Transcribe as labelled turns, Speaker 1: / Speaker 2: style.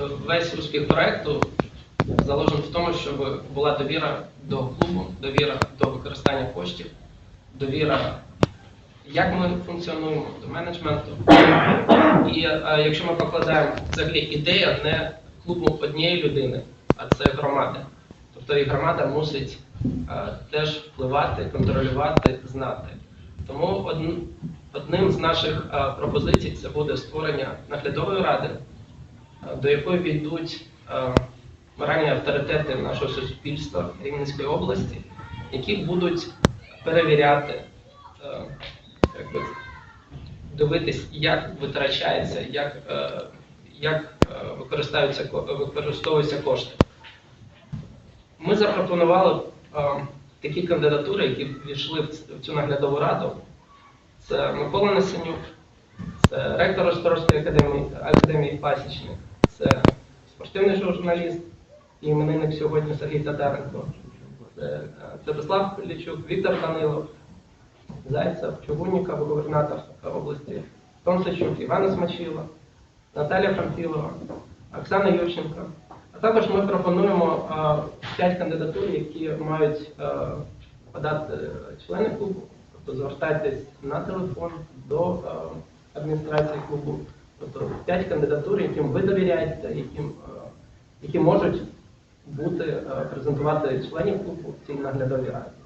Speaker 1: е, весь успіх проекту заложений в тому, щоб була довіра до клубу, довіра до використання коштів, довіра, як ми функціонуємо, до менеджменту. І е, якщо ми покладаємо взагалі ідея не клубу однієї людини, а це громади. Тобто і громада мусить е, теж впливати, контролювати, знати. Тому одн- одним з наших е, пропозицій це буде створення наглядової ради, до якої війдуть е, моральні авторитети нашого суспільства Рівненської області, які будуть перевіряти, е, як дивитись, як витрачається, як, е, як використовуються, кошти. Ми запропонували такі кандидатури, які ввійшли в в цю наглядову раду. Це Микола Несенюк, це ректор Осторожської академії, академії Пасічник, це спортивний журналіст і іменинник сьогодні Сергій Татаренко, це е, Святослав Лічук, Віктор Данилов, Зайцев, Чугунніков, губернатор області, Томсичук, Івана Смачила, Наталя Памфілова, Оксана Ющенко. А також ми пропонуємо е, п'ять кандидатур, які мають е, подати члени клубу, тобто звертайтесь на телефон до е, адміністрації клубу. Тобто п'ять кандидатур, яким ви довіряєте, яким, е, які можуть бути, е, презентувати членів клубу в цій наглядовій раді.